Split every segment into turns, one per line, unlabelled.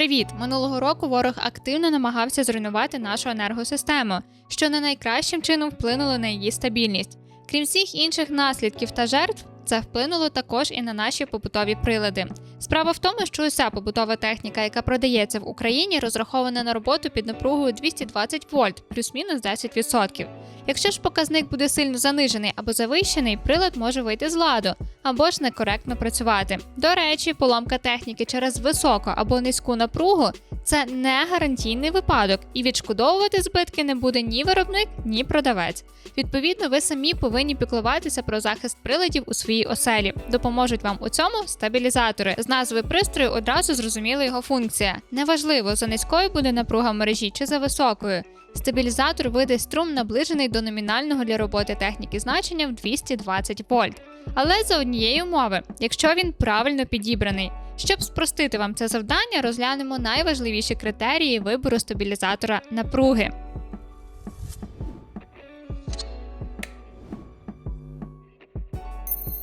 Привіт! Минулого року ворог активно намагався зруйнувати нашу енергосистему, що не найкращим чином вплинуло на її стабільність. Крім всіх інших наслідків та жертв, це вплинуло також і на наші побутові прилади. Справа в тому, що уся побутова техніка, яка продається в Україні, розрахована на роботу під напругою 220 вольт, плюс-мінус 10%. Якщо ж показник буде сильно занижений або завищений, прилад може вийти з ладу або ж некоректно працювати. До речі, поломка техніки через високу або низьку напругу це не гарантійний випадок, і відшкодовувати збитки не буде ні виробник, ні продавець. Відповідно, ви самі повинні піклуватися про захист приладів у своїй оселі. Допоможуть вам у цьому стабілізатори. З назви пристрою одразу зрозуміла його функція. Неважливо, за низькою буде напруга мережі чи за високою. Стабілізатор видасть струм, наближений до номінального для роботи техніки значення в 220 вольт. Але за однієї умови, якщо він правильно підібраний. Щоб спростити вам це завдання, розглянемо найважливіші критерії вибору стабілізатора напруги.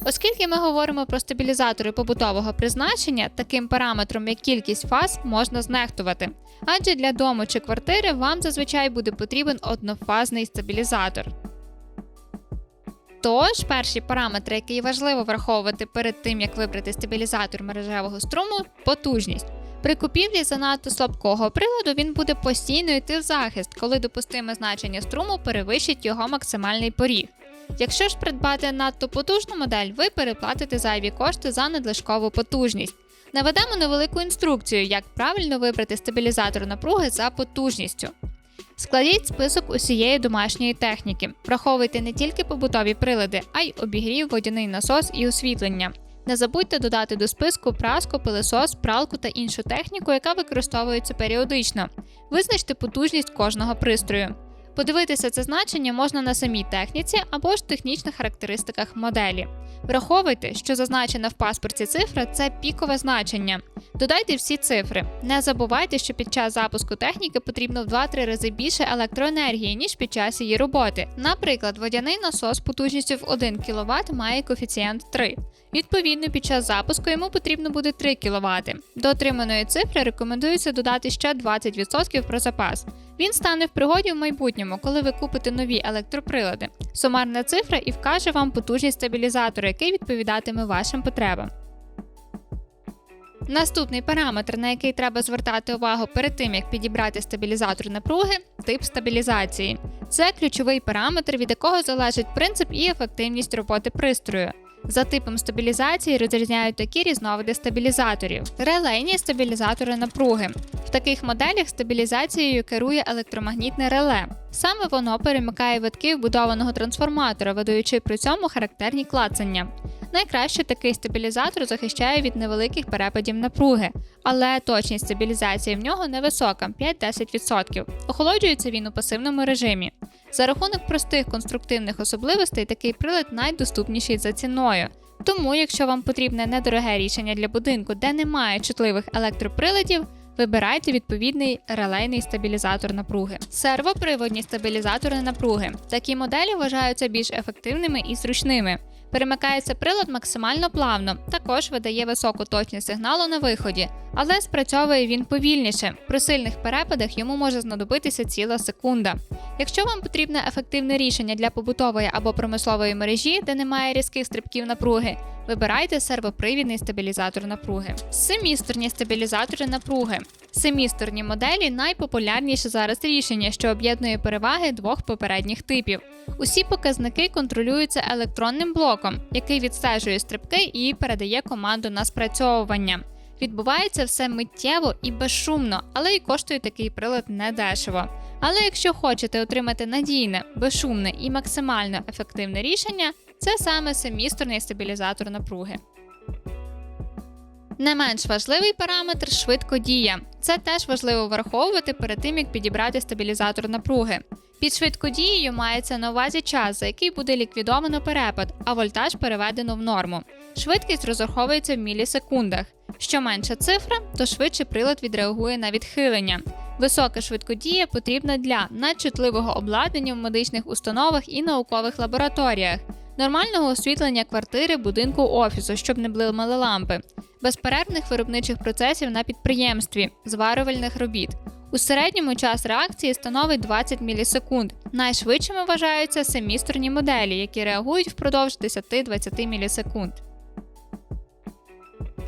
Оскільки ми говоримо про стабілізатори побутового призначення, таким параметром як кількість фаз можна знехтувати. Адже для дому чи квартири вам зазвичай буде потрібен однофазний стабілізатор. Тож, перші параметри, які важливо враховувати перед тим, як вибрати стабілізатор мережевого струму потужність. При купівлі занадто слабкого приладу він буде постійно йти в захист, коли допустиме значення струму перевищить його максимальний поріг. Якщо ж придбати надто потужну модель, ви переплатите зайві кошти за надлишкову потужність. Наведемо невелику інструкцію, як правильно вибрати стабілізатор напруги за потужністю. Складіть список усієї домашньої техніки. Враховуйте не тільки побутові прилади, а й обігрів, водяний насос і освітлення. Не забудьте додати до списку праску, пилисос, пралку та іншу техніку, яка використовується періодично. Визначте потужність кожного пристрою. Подивитися це значення можна на самій техніці або ж технічних характеристиках моделі. Враховуйте, що зазначена в паспорті цифра це пікове значення. Додайте всі цифри. Не забувайте, що під час запуску техніки потрібно в 2-3 рази більше електроенергії, ніж під час її роботи. Наприклад, водяний насос потужністю в 1 кВт має коефіцієнт 3. Відповідно, під час запуску йому потрібно буде 3 кВт. До отриманої цифри рекомендується додати ще 20% про запас. Він стане в пригоді в майбутньому, коли ви купите нові електроприлади. Сумарна цифра і вкаже вам потужність стабілізатора, який відповідатиме вашим потребам. Наступний параметр, на який треба звертати увагу перед тим, як підібрати стабілізатор напруги тип стабілізації. Це ключовий параметр, від якого залежить принцип і ефективність роботи пристрою. За типом стабілізації розрізняють такі різновиди стабілізаторів: релейні стабілізатори напруги. В таких моделях стабілізацією керує електромагнітне реле. Саме воно перемикає витки вбудованого трансформатора, видаючи при цьому характерні клацання. Найкраще такий стабілізатор захищає від невеликих перепадів напруги, але точність стабілізації в нього невисока 5-10%. Охолоджується він у пасивному режимі. За рахунок простих конструктивних особливостей такий прилад найдоступніший за ціною. Тому, якщо вам потрібне недороге рішення для будинку, де немає чутливих електроприладів, Вибирайте відповідний релейний стабілізатор напруги. Сервоприводні стабілізатори напруги. Такі моделі вважаються більш ефективними і зручними. Перемикається прилад максимально плавно, також видає високу точність сигналу на виході, але спрацьовує він повільніше. При сильних перепадах йому може знадобитися ціла секунда. Якщо вам потрібне ефективне рішення для побутової або промислової мережі, де немає різких стрибків напруги, вибирайте сервопривідний стабілізатор напруги. Семісторні стабілізатори напруги. Семісторні моделі найпопулярніше зараз рішення, що об'єднує переваги двох попередніх типів. Усі показники контролюються електронним блоком, який відстежує стрибки і передає команду на спрацьовування. Відбувається все миттєво і безшумно, але й коштує такий прилад недешево. Але якщо хочете отримати надійне, безшумне і максимально ефективне рішення, це саме семісторний стабілізатор напруги. Не менш важливий параметр швидкодія. Це теж важливо враховувати перед тим, як підібрати стабілізатор напруги. Під швидкодією мається на увазі час, за який буде ліквідовано перепад, а вольтаж переведено в норму. Швидкість розраховується в мілісекундах. Що менша цифра, то швидше прилад відреагує на відхилення. Висока швидкодія потрібна для надчутливого обладнання в медичних установах і наукових лабораторіях. Нормального освітлення квартири, будинку, офісу, щоб не блимали лампи, безперервних виробничих процесів на підприємстві, зварювальних робіт. У середньому час реакції становить 20 мілісекунд. Найшвидшими вважаються семісторні моделі, які реагують впродовж 10-20 мілісекунд.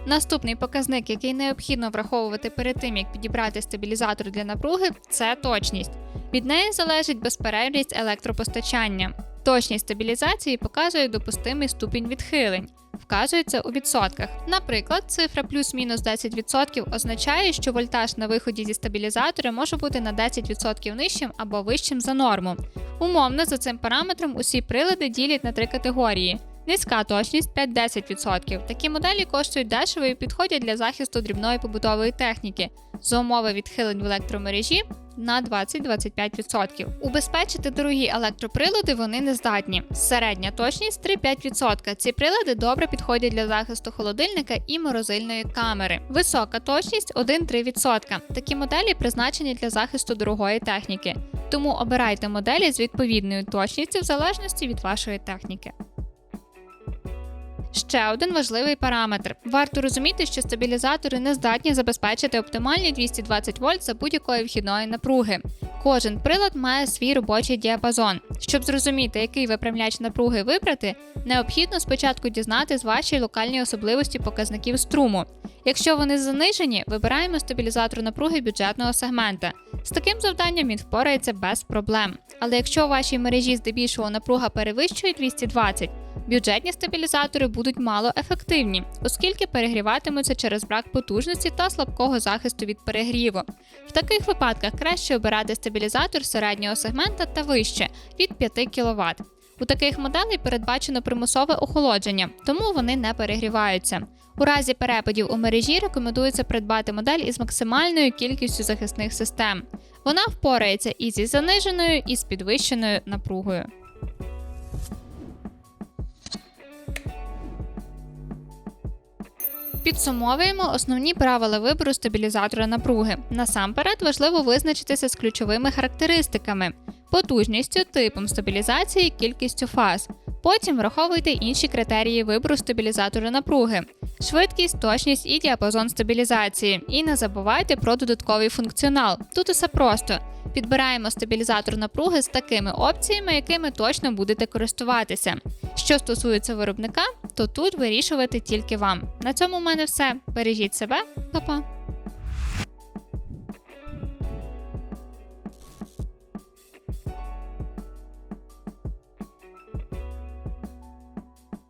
Наступний показник, який необхідно враховувати перед тим, як підібрати стабілізатор для напруги, це точність. Від неї залежить безперервність електропостачання. Точність стабілізації показує допустимий ступінь відхилень, вказується у відсотках. Наприклад, цифра плюс-мінус 10% означає, що вольтаж на виході зі стабілізатора може бути на 10% нижчим або вищим за норму. Умовно, за цим параметром усі прилади ділять на три категорії. Низька точність 5-10%. Такі моделі коштують дешево і підходять для захисту дрібної побутової техніки за умови відхилень в електромережі на 20-25%. Убезпечити дорогі електроприлади вони не здатні. Середня точність 3-5%. Ці прилади добре підходять для захисту холодильника і морозильної камери. Висока точність 1-3%. Такі моделі призначені для захисту дорогої техніки. Тому обирайте моделі з відповідною точністю в залежності від вашої техніки. Ще один важливий параметр. Варто розуміти, що стабілізатори не здатні забезпечити оптимальні 220 вольт за будь-якої вхідної напруги. Кожен прилад має свій робочий діапазон. Щоб зрозуміти, який випрямляч напруги вибрати, необхідно спочатку дізнатись ваші локальні особливості показників струму. Якщо вони занижені, вибираємо стабілізатор напруги бюджетного сегмента. З таким завданням він впорається без проблем. Але якщо у вашій мережі здебільшого напруга перевищує 220, бюджетні стабілізатори будуть мало ефективні, оскільки перегріватимуться через брак потужності та слабкого захисту від перегріву. В таких випадках краще обирати стабілізатор середнього сегмента та вище від 5 кВт. У таких моделей передбачено примусове охолодження, тому вони не перегріваються. У разі перепадів у мережі рекомендується придбати модель із максимальною кількістю захисних систем. Вона впорається і зі заниженою, і з підвищеною напругою. Підсумовуємо основні правила вибору стабілізатора напруги. Насамперед важливо визначитися з ключовими характеристиками: потужністю, типом стабілізації, кількістю фаз. Потім враховуйте інші критерії вибору стабілізатора напруги: швидкість, точність і діапазон стабілізації. І не забувайте про додатковий функціонал. Тут усе просто. Підбираємо стабілізатор напруги з такими опціями, якими точно будете користуватися. Що стосується виробника, то тут вирішувати тільки вам. На цьому в мене все. Бережіть себе, Па-па!